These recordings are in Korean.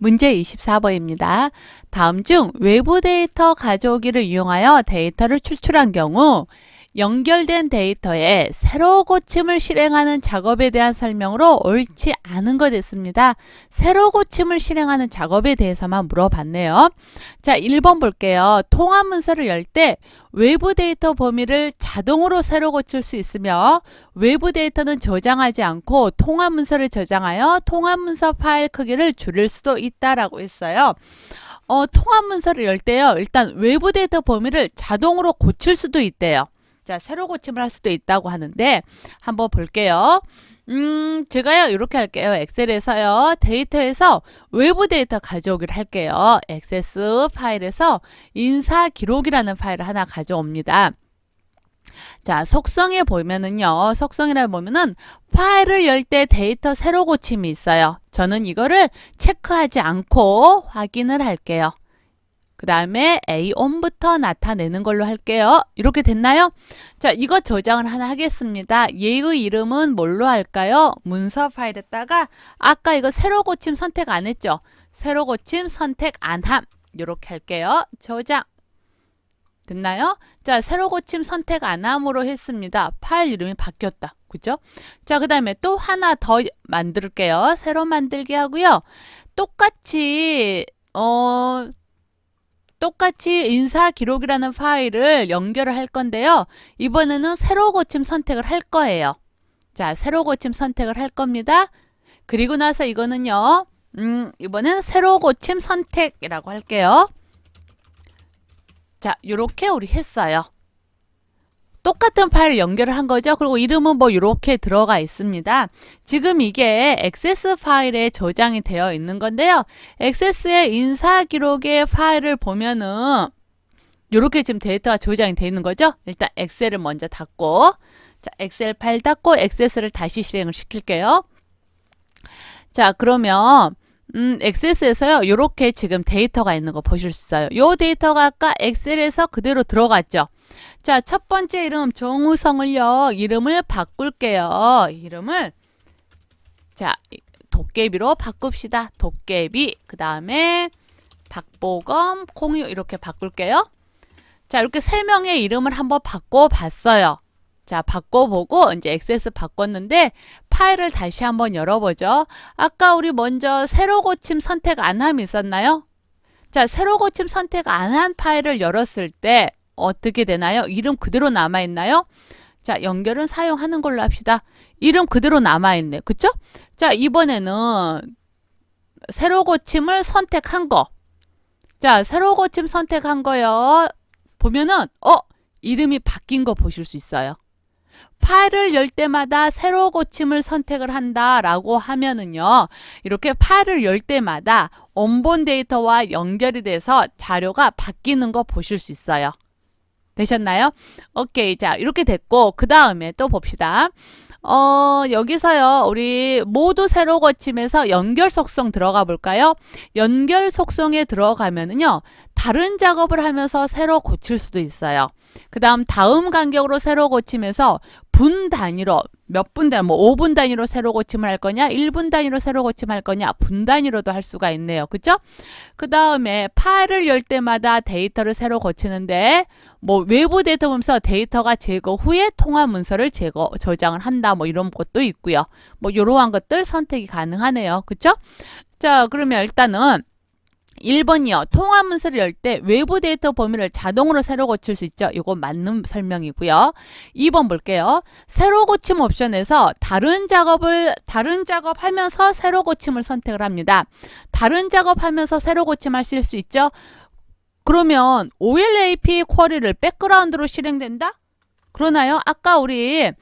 문제 24번입니다. 다음 중 외부 데이터 가져오기를 이용하여 데이터를 출출한 경우 연결된 데이터에 새로 고침을 실행하는 작업에 대한 설명으로 옳지 않은 것 됐습니다. 새로 고침을 실행하는 작업에 대해서만 물어봤네요. 자, 1번 볼게요. 통화 문서를 열 때 외부 데이터 범위를 자동으로 새로 고칠 수 있으며 외부 데이터는 저장하지 않고 통화 문서를 저장하여 통화 문서 파일 크기를 줄일 수도 있다라고 했어요. 어, 통화 문서를 열 때요. 일단 외부 데이터 범위를 자동으로 고칠 수도 있대요. 자, 새로 고침을 할 수도 있다고 하는데 한번 볼게요. 음, 제가요, 이렇게 할게요. 엑셀에서요, 데이터에서 외부 데이터 가져오기를 할게요. 액세스 파일에서 인사 기록이라는 파일을 하나 가져옵니다. 자, 속성에 보면은요, 속성이라 보면은 파일을 열 때 데이터 새로 고침이 있어요. 저는 이거를 체크하지 않고 확인을 할게요. 그 다음에 A-ON부터 나타내는 걸로 할게요. 이렇게 됐나요? 자, 이거 저장을 하나 하겠습니다. 얘의 이름은 뭘로 할까요? 문서 파일에다가 아까 이거 새로 고침 선택 안 했죠? 새로 고침 선택 안 함. 이렇게 할게요. 저장. 됐나요? 자, 새로 고침 선택 안 함으로 했습니다. 파일 이름이 바뀌었다. 그죠? 자, 그 다음에 또 하나 더 만들게요. 새로 만들기 하고요. 똑같이, 어, 똑같이 인사 기록이라는 파일을 연결을 할 건데요. 이번에는 새로 고침 선택을 할 거예요. 자, 새로 고침 선택을 할 겁니다. 그리고 나서 이거는요. 음, 이번엔 새로 고침 선택이라고 할게요. 자, 요렇게 우리 했어요. 똑같은 파일 연결을 한 거죠. 그리고 이름은 뭐 이렇게 들어가 있습니다. 지금 이게 액세스 파일에 저장이 되어 있는 건데요. 액세스의 인사 기록의 파일을 보면은 이렇게 지금 데이터가 저장이 되어 있는 거죠. 일단 엑셀을 먼저 닫고 자, 엑셀 파일 닫고 액세스를 다시 실행을 시킬게요. 자, 그러면 음, 엑세스에서요. 이렇게 지금 데이터가 있는 거 보실 수 있어요. 이 데이터가 아까 엑셀에서 그대로 들어갔죠. 자, 첫 번째 이름 정우성을요. 이름을 바꿀게요. 이름을 자, 도깨비로 바꿉시다. 도깨비. 그다음에 박보검, 콩이 이렇게 바꿀게요. 자, 이렇게 세 명의 이름을 한번 바꿔 봤어요. 자, 바꿔보고 이제 액세스 바꿨는데 파일을 다시 한번 열어보죠. 아까 우리 먼저 새로 고침 선택 안 함이 있었나요? 자, 새로 고침 선택 안 한 파일을 열었을 때 어떻게 되나요? 이름 그대로 남아있나요? 자, 연결은 사용하는 걸로 합시다. 이름 그대로 남아있네. 그쵸? 자, 이번에는 새로 고침을 선택한 거. 자, 새로 고침 선택한 거요. 보면은, 어, 이름이 바뀐 거 보실 수 있어요. 파일을 열 때마다 새로 고침을 선택을 한다라고 하면은요. 이렇게 파일을 열 때마다 원본 데이터와 연결이 돼서 자료가 바뀌는 거 보실 수 있어요. 되셨나요? 오케이. 자, 이렇게 됐고 그 다음에 또 봅시다. 어, 여기서요, 우리 모두 새로 고침에서 연결 속성 들어가 볼까요? 연결 속성에 들어가면은요, 다른 작업을 하면서 새로 고칠 수도 있어요. 그 다음 다음 간격으로 새로 고침해서 분 단위로 몇 분 단위, 뭐 5분 단위로 새로 고침을 할 거냐, 1분 단위로 새로 고침할 거냐, 분 단위로도 할 수가 있네요. 그죠? 그 다음에 파일을 열 때마다 데이터를 새로 고치는데, 뭐 외부 데이터 보면서 데이터가 제거 후에 통화 문서를 제거, 저장을 한다, 뭐 이런 것도 있고요. 뭐 이러한 것들 선택이 가능하네요. 그죠? 자, 그러면 일단은 1번이요. 통화 문서를 열 때 외부 데이터 범위를 자동으로 새로 고칠 수 있죠. 이거 맞는 설명이고요. 2번 볼게요. 새로 고침 옵션에서 다른 작업을 다른 작업하면서 새로 고침을 선택을 합니다. 다른 작업하면서 새로 고침하실 수 있죠. 그러면 OLAP 쿼리를 백그라운드로 실행된다? 그러나요? 아까 우리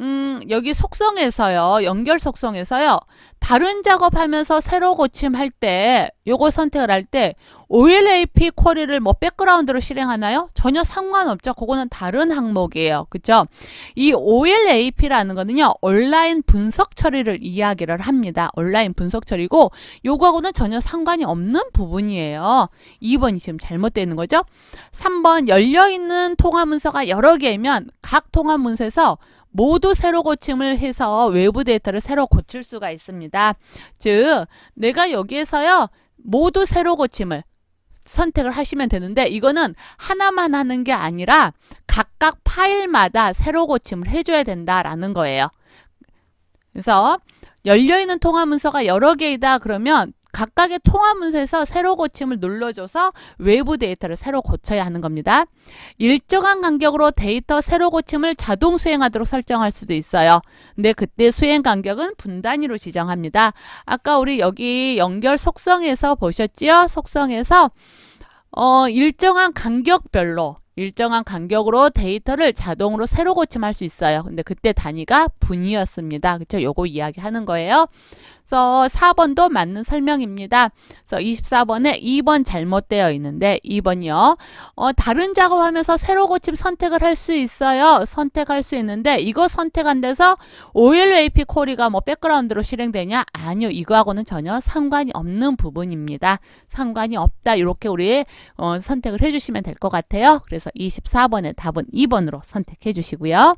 음, 여기 속성에서요. 연결 속성에서요. 다른 작업하면서 새로 고침할 때 요거 선택을 할 때 OLAP 쿼리를 뭐 백그라운드로 실행하나요? 전혀 상관없죠. 그거는 다른 항목이에요. 그죠? 이 OLAP라는 거는요. 온라인 분석 처리를 이야기를 합니다. 온라인 분석 처리고 요거하고는 전혀 상관이 없는 부분이에요. 2번이 지금 잘못되어 있는 거죠. 3번 열려있는 통화 문서가 여러 개면 각 통화 문서에서 모두 새로 고침을 해서 외부 데이터를 새로 고칠 수가 있습니다. 즉, 내가 여기에서요, 모두 새로 고침을 선택을 하시면 되는데 이거는 하나만 하는 게 아니라 각각 파일마다 새로 고침을 해줘야 된다라는 거예요. 그래서 열려있는 통화 문서가 여러 개이다 그러면 각각의 통화 문서에서 새로 고침을 눌러줘서 외부 데이터를 새로 고쳐야 하는 겁니다. 일정한 간격으로 데이터 새로 고침을 자동 수행하도록 설정할 수도 있어요. 근데 그때 수행 간격은 분 단위로 지정합니다. 아까 우리 여기 연결 속성에서 보셨지요? 속성에서 어, 일정한 간격별로 일정한 간격으로 데이터를 자동으로 새로 고침할 수 있어요. 근데 그때 단위가 분이었습니다. 그렇죠? 요거 이야기하는 거예요. 그래서 4번도 맞는 설명입니다. 그래서 24번에 2번 잘못되어 있는데 2번이요. 어, 다른 작업하면서 새로 고침 선택을 할 수 있어요. 선택할 수 있는데 이거 선택 안 돼서 OLAP 쿼리가 뭐 백그라운드로 실행되냐? 아니요. 이거하고는 전혀 상관이 없는 부분입니다. 상관이 없다. 이렇게 우리 어, 선택을 해주시면 될 것 같아요. 그래서 24번의 답은 2번으로 선택해 주시고요.